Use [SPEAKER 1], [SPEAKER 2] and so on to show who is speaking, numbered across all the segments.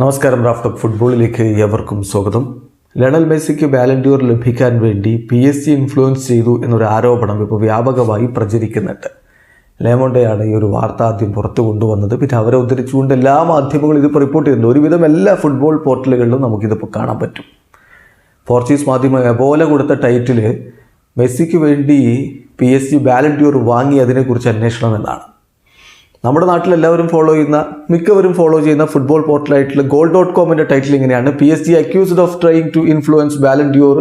[SPEAKER 1] നമസ്കാരം റാഫ്റ്റ് ഫുട്ബോളിലേക്ക് ഏവർക്കും സ്വാഗതം. ലണൽ മെസ്സിക്ക് വാലന്റിയർ ലഭിക്കാൻ വേണ്ടി പി എസ് സി ഇൻഫ്ലുവൻസ് ചെയ്തു എന്നൊരു ആരോപണം ഇപ്പോൾ വ്യാപകമായി പ്രചരിക്കുന്നുണ്ട്. ലേമോണ്ടയാണ് ഈ ഒരു വാർത്ത ആദ്യം പുറത്തു കൊണ്ടുവന്നത്. പിന്നെ അവരെ ഉദ്ധരിച്ചുകൊണ്ട് എല്ലാ മാധ്യമങ്ങളും ഇതിപ്പോൾ റിപ്പോർട്ട് ചെയ്യുന്നു ഒരുവിധം എല്ലാ ഫുട്ബോൾ പോർട്ടലുകളിലും നമുക്കിതിപ്പോൾ കാണാൻ പറ്റും. പോർച്ചുഗീസ് മാധ്യമം എബോല കൊടുത്ത ടൈറ്റിൽ മെസ്സിക്ക് വേണ്ടി പി എസ് സി വാലന്റിയർ വാങ്ങി അതിനെക്കുറിച്ച് അന്വേഷണം എന്നാണ്. നമ്മുടെ നാട്ടിൽ എല്ലാവരും ഫോളോ ചെയ്യുന്ന മിക്കവരും ഫോളോ ചെയ്യുന്ന ഫുട്ബോൾ പോർട്ടലായിട്ടുള്ള ഗോൾ ഡോട്ട് കോമിന്റെ ടൈറ്റിൽ ഇങ്ങനെയാണ്. P S G accused of trying to influence Ballon d'Or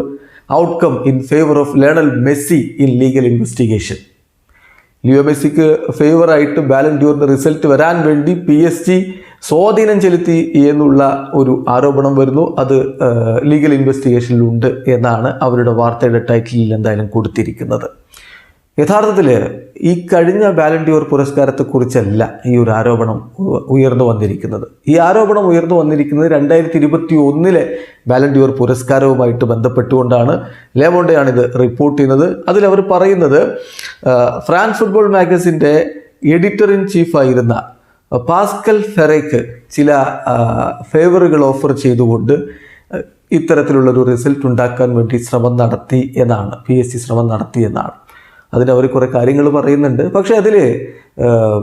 [SPEAKER 1] outcome in favour of Lionel Messi in legal investigation Leo മെസ്സിക്ക് ഫേവറായിട്ട് ബാലൻഡ്യൂറിന്റെ റിസൾട്ട് വരാൻ വേണ്ടി പി എസ് ജി സ്വാധീനം ചെലുത്തി എന്നുള്ള ഒരു ആരോപണം വരുന്നു. അത് ലീഗൽ ഇൻവെസ്റ്റിഗേഷനിലുണ്ട് എന്നാണ് അവരുടെ വാർത്തയുടെ ടൈറ്റിലിൽ എന്തായാലും കൊടുത്തിരിക്കുന്നത്. യഥാർത്ഥത്തിൽ ഈ കഴിഞ്ഞ ബാലൻഡിയോർ പുരസ്കാരത്തെക്കുറിച്ചല്ല ഈ ഒരു ആരോപണം ഉയർന്നു വന്നിരിക്കുന്നത്. ഈ ആരോപണം ഉയർന്നു വന്നിരിക്കുന്നത് രണ്ടായിരത്തി ഇരുപത്തി ഒന്നിലെ ബാലൻഡിയോർ പുരസ്കാരവുമായിട്ട് ബന്ധപ്പെട്ടുകൊണ്ടാണ്. ലേമോണ്ടയാണ് ഇത് റിപ്പോർട്ട് ചെയ്യുന്നത്. അതിൽ അവർ പറയുന്നത് ഫ്രാൻസ് ഫുട്ബോൾ മാഗസിന്റെ എഡിറ്റർ ഇൻ ചീഫായിരുന്ന പാസ്കൽ ഫെറയ്ക്ക് ചില ഫേവറുകൾ ഓഫർ ചെയ്തുകൊണ്ട് ഇത്തരത്തിലുള്ളൊരു റിസൾട്ട് ഉണ്ടാക്കാൻ വേണ്ടി ശ്രമം നടത്തി എന്നാണ് പി എസ് സി ശ്രമം നടത്തി എന്നാണ്. അതിന് അവർ കുറേ കാര്യങ്ങൾ പറയുന്നുണ്ട്. പക്ഷേ അതിൽ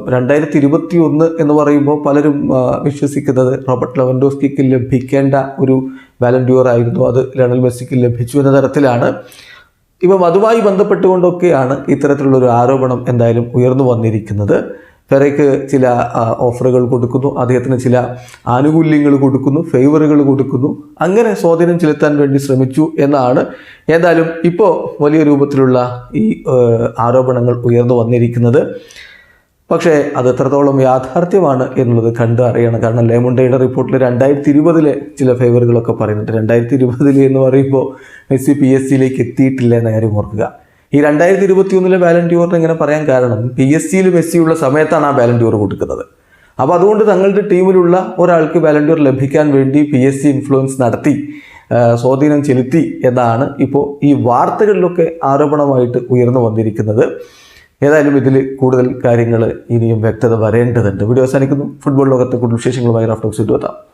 [SPEAKER 1] രണ്ടായിരത്തി ഇരുപത്തി ഒന്ന് എന്ന് പറയുമ്പോൾ പലരും വിശ്വസിക്കുന്നത് റോബർട്ട് ലെവൻഡോസ്കിക്ക് ലഭിക്കേണ്ട ഒരു വാലന്റിയർ ആയിരുന്നു. അത് ലണൽ മെസ്സിക്ക് ലഭിച്ചു എന്ന തരത്തിലാണ്. ഇപ്പം അതുമായി ബന്ധപ്പെട്ടുകൊണ്ടൊക്കെയാണ് ഇത്തരത്തിലുള്ള ഒരു ആരോപണം എന്തായാലും ഉയർന്നു വന്നിരിക്കുന്നത്. ഫെറയ്ക്ക് ചില ഓഫറുകൾ കൊടുക്കുന്നു അദ്ദേഹത്തിന് ചില ആനുകൂല്യങ്ങൾ കൊടുക്കുന്നു ഫേവറുകൾ കൊടുക്കുന്നു. അങ്ങനെ സ്വാധീനം ചെലുത്താൻ വേണ്ടി ശ്രമിച്ചു എന്നാണ് ഏതായാലും ഇപ്പോൾ വലിയ രൂപത്തിലുള്ള ഈ ആരോപണങ്ങൾ ഉയർന്നു വന്നിരിക്കുന്നത്. പക്ഷേ അത് എത്രത്തോളം യാഥാർത്ഥ്യമാണ് എന്നുള്ളത് കണ്ട് അറിയണം. കാരണം ലേമുണ്ടയുടെ റിപ്പോർട്ടിൽ രണ്ടായിരത്തി ഇരുപതിലെ ചില ഫേവറുകളൊക്കെ പറയുന്നുണ്ട്. രണ്ടായിരത്തി ഇരുപതിൽ എന്ന് പറയുമ്പോൾ മെസ്സി പി എസ് സിയിലേക്ക് എത്തിയിട്ടില്ല എന്ന കാര്യം ഓർക്കുക. ഈ രണ്ടായിരത്തി ഇരുപത്തി ഒന്നിലെ വാലന്റിയോറിന് ഇങ്ങനെ പറയാൻ കാരണം പി എസ് സിയിൽ മെസ്സിയുള്ള സമയത്താണ് ആ വാലന്റിയോർ കൊടുക്കുന്നത്. അപ്പോൾ അതുകൊണ്ട് തങ്ങളുടെ ടീമിലുള്ള ഒരാൾക്ക് വാലന്റിയർ ലഭിക്കാൻ വേണ്ടി പി എസ് സി ഇൻഫ്ലുവൻസ് നടത്തി സ്വാധീനം ചെലുത്തി എന്നാണ് ഇപ്പോൾ ഈ വാർത്തകളിലൊക്കെ ആരോപണമായിട്ട് ഉയർന്നു വന്നിരിക്കുന്നത്. ഏതായാലും ഇതിൽ കൂടുതൽ കാര്യങ്ങൾ ഇനിയും വ്യക്തത വരേണ്ടതുണ്ട്. വീഡിയോ അവസാനിക്കുന്നു. ഫുട്ബോൾ ലോകത്തെ കൂടുതൽ വിശേഷങ്ങളുമായി റാഫ്റ്റോക്സ് എത്താം.